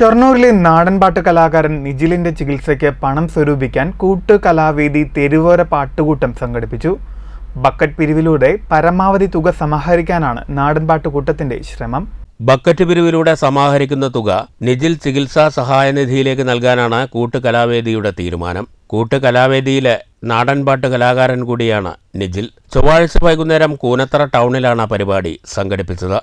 ഷൊർണൂരിലെ നാടൻപാട്ട് കലാകാരൻ നിജിലിന്റെ ചികിത്സയ്ക്ക് പണം സ്വരൂപിക്കാൻ കൂട്ട് കലാവേദി തെരുവോര പാട്ടുകൂട്ടം സംഘടിപ്പിച്ചു. ബക്കറ്റ് പിരിവിലൂടെ പരമാവധി തുക സമാഹരിക്കാനാണ് നാടൻപാട്ട് കൂട്ടത്തിന്റെ ശ്രമം. ബക്കറ്റ് പിരിവിലൂടെ സമാഹരിക്കുന്ന തുക നിജിൽ ചികിത്സാ സഹായ നിധിയിലേക്ക് നൽകാനാണ് കൂട്ടുകലാവേദിയുടെ തീരുമാനം. കൂട്ടുകലാവേദിയിലെ നാടൻപാട്ട് കലാകാരൻ കൂടിയാണ് നിജിൽ ചൊവ്വാഴ്ച വൈകുന്നേരം കൂനത്തറ ടൗണിലാണ് പരിപാടി സംഘടിപ്പിച്ചത്.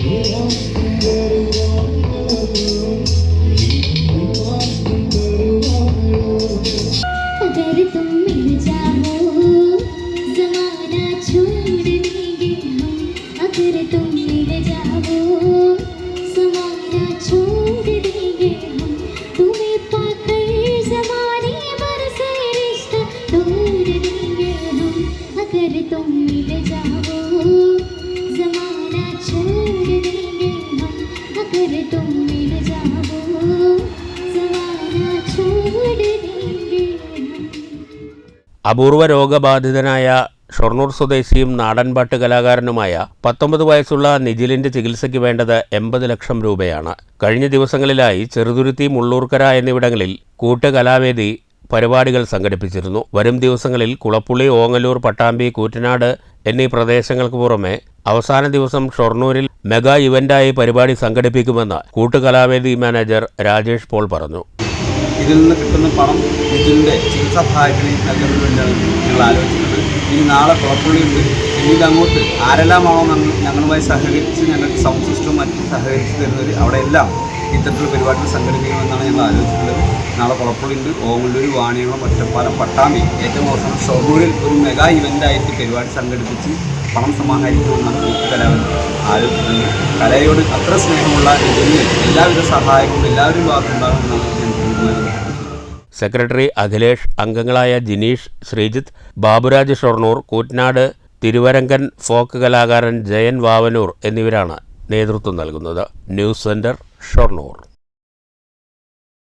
Yeah. അപൂർവ രോഗബാധിതനായ ഷൊർണൂർ സ്വദേശിയും നാടൻപാട്ട് കലാകാരനുമായ പത്തൊമ്പത് വയസ്സുള്ള നിജിലിന്റെ ചികിത്സയ്ക്ക് വേണ്ടത് എൺപത് ലക്ഷം രൂപയാണ്. കഴിഞ്ഞ ദിവസങ്ങളിലായി ചെറുതുരുത്തി മുള്ളൂർക്കര എന്നിവിടങ്ങളിൽ കൂട്ടുകലാവേദി പരിപാടികൾ സംഘടിപ്പിച്ചിരുന്നു. വരും ദിവസങ്ങളിൽ കുളപ്പുള്ളി ഓങ്ങല്ലൂർ പട്ടാമ്പി കൂറ്റനാട് എന്നീ പ്രദേശങ്ങൾക്ക് പുറമെ അവസാന ദിവസം ഷൊർണൂരിൽ മെഗാ ഇവന്റായി പരിപാടി സംഘടിപ്പിക്കുമെന്ന് കൂട്ടുകലാവേദി മാനേജർ രാജേഷ് പോൾ പറഞ്ഞു. ഇതിൽ നിന്ന് കിട്ടുന്ന പണം ഇതിന്റെ ചികിത്സാ സഹായത്തിന് നൽകുന്നതിന് വേണ്ടിയാണ് ഞങ്ങൾ ആലോചിക്കുന്നത്. ഇനി നാളെ കുളപ്പുള്ളിയുണ്ട് പിന്നീട് അങ്ങോട്ട് ആരെല്ലാമാണോ ഞങ്ങൾ ഞങ്ങളുമായി സഹകരിച്ച് ഞങ്ങൾക്ക് സൗണ്ട് സിസ്റ്റവും മറ്റും സഹകരിച്ച് തരുന്നവർ അവിടെ എല്ലാം ഇത്തരത്തിലുള്ള പരിപാടികൾ സംഘടിപ്പിക്കണമെന്നാണ് ഞങ്ങൾ ആലോചിക്കുന്നത്. നാളെ കുളപ്പുള്ളിയുണ്ട് ഓങ്ങല്ലൂർ വാണിയകുളം ഒറ്റപ്പാലം പട്ടാമ്പി. ഏറ്റവും അവസാനം ഷൊർണൂരിൽ ഒരു മെഗാ ഇവന്റായിട്ട് പരിപാടി സംഘടിപ്പിച്ച് പണം സമാഹരിക്കുമെന്നാണ് കലാവൻ ആലോചിക്കുന്നത്. കലയോട് അത്ര സ്നേഹമുള്ള ഇതിന് എല്ലാവിധ സഹായങ്ങളും എല്ലാവരും ഭാഗത്തുണ്ടാകുമെന്നാണ് സെക്രട്ടറി അഖിലേഷ് അംഗങ്ങളായ ജിനീഷ് ശ്രീജിത്ത് ബാബുരാജ് ഷൊർണൂർ കൂറ്റനാട് തിരുവരങ്കൻ ഫോക്ക് കലാകാരൻ ജയൻ വാവനൂർ എന്നിവരാണ് നേതൃത്വം നൽകുന്നത്. News centre Shoranur.